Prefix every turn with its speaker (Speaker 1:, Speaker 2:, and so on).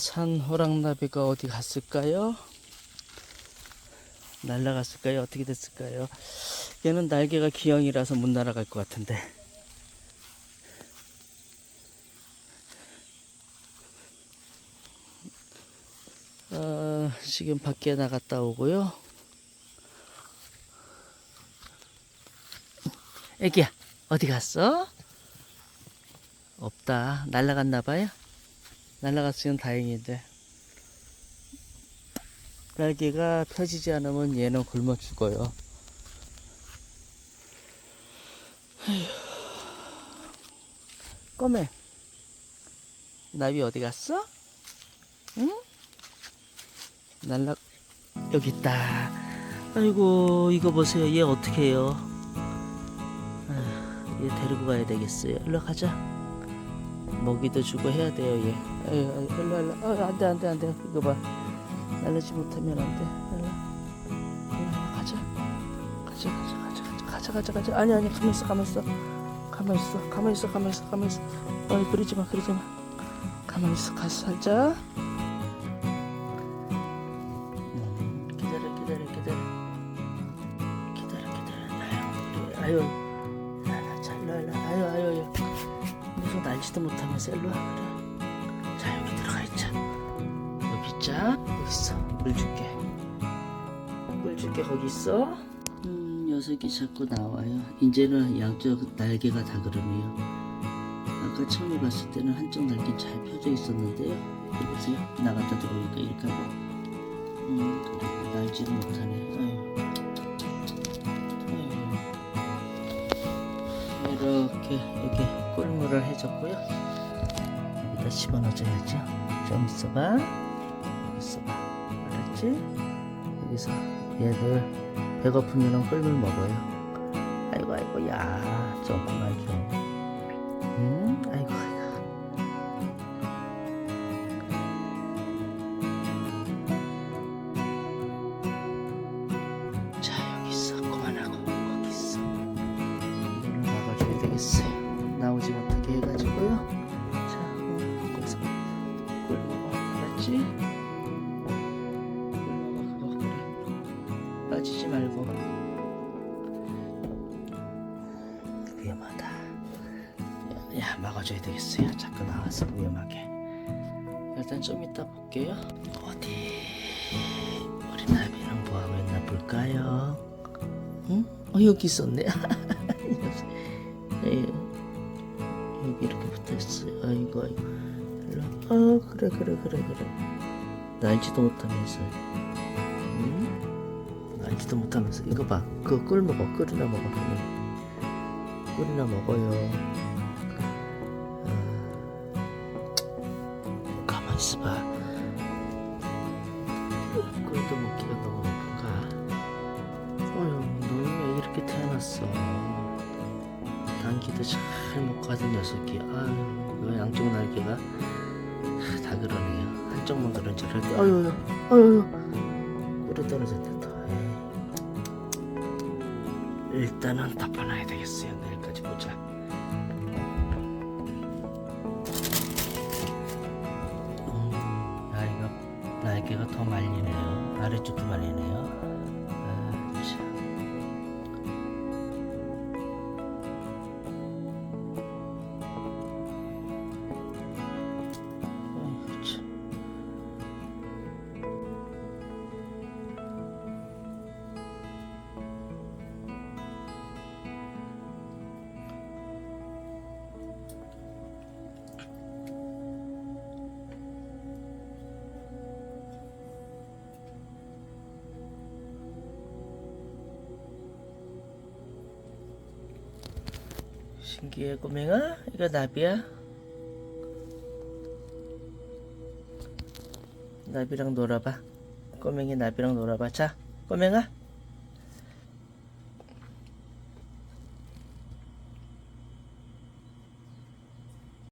Speaker 1: 산 호랑나비가 어디 갔을까요? 날아갔을까요? 어떻게 됐을까요? 얘는 날개가 기형이라서 못 날아갈 것 같은데. 어, 지금 밖에 나갔다 오고요. 애기야, 어디 갔어? 없다. 날아갔나 봐요. 날아갔으면 다행인데. 날개가 펴지지 않으면 얘는 굶어 죽어요. 꼬매. 나비 어디 갔어? 응? 날라 여기 있다. 아이고 이거 보세요. 얘 어떻게 해요? 아휴, 얘 데리고 가야 되겠어요. 일로 가자. 먹이도 주고 해야 돼요 얘. 아유, 아유, 일로 일로. 어, 안돼 안돼 안돼. 이거 봐. 날리지 못하면 안 돼. 일로. 가자. 가자 가자 가자 가자 가자 가자. 아니 아니 가만 있어 가만 있어. 가만 있어 가만 있어 가만 있어 가만 있어. 어 그러지 마 그러지 마. 가만 있어 가서 살자. 음, 기다려 기다려 기다려. 기다려 기다려. 아유. 아유. 일로 일로. 아유 아유 아유. 무슨 날지도 못하면서 일로 와 그래. 있자. 여기 있어. 물 줄게. 물 줄게 거기 있어. 음 녀석이 자꾸 나와요. 이제는 양쪽 날개가 다 그러네요. 아까 처음에 봤을 때는 한쪽 날개 잘 펴져 있었는데요. 보세요. 나갔다 들어오니까 이렇게 하고. 음. 날지를 못하네. 아유. 아유. 이렇게 여기 꿀물을 해줬고요. 여기다 집어넣어줘야죠. 좀 있어봐. 있어봐. 알았지? 여기서 얘들 배고프면 꿀물 먹어요. 아이고 아이고 야 조금만 좀. 있어 있어. 나오지 못하게 해가지고요. 자, 음, 거기서 꿀 먹어. 알았지? 위험하다. 야, 야, 막아줘야 되겠어요. 자꾸 나와서 위험하게. 일단 좀 이따 볼게요. 어디 우리 나비랑 뭐하고 있나 볼까요? 응? 어 여기 있었네. 예. 여기 이렇게 붙어있어요. 아이고 아이고. 일로. 아 그래 그래 그래 그래. 날지도 못하면서. 응? 날지도 못하면서 이거 봐. 그거 꿀 먹어. 꿀이나 먹어. 그냥. 꿀이나 먹어요. 아, 가만 있어봐. 꿀도 먹기가 너무 바쁜가. 어휴, 너는 왜 이렇게 태어났어? 단기도 잘 먹고 하던 녀석이 아유 그 양쪽 날개가 다 그러네요 한쪽만 그런 줄 알았더니 아유 아유 아유 꿀이 떨어졌네 또 에이. 일단은 덮어놔야 되겠어요 날개가 더 말리네요. 아래쪽도 말리네요 신기해 꼬맹아. 이거 나비야? 나비랑 놀아봐. 꼬맹이 나비랑 놀아봐. 자 꼬맹아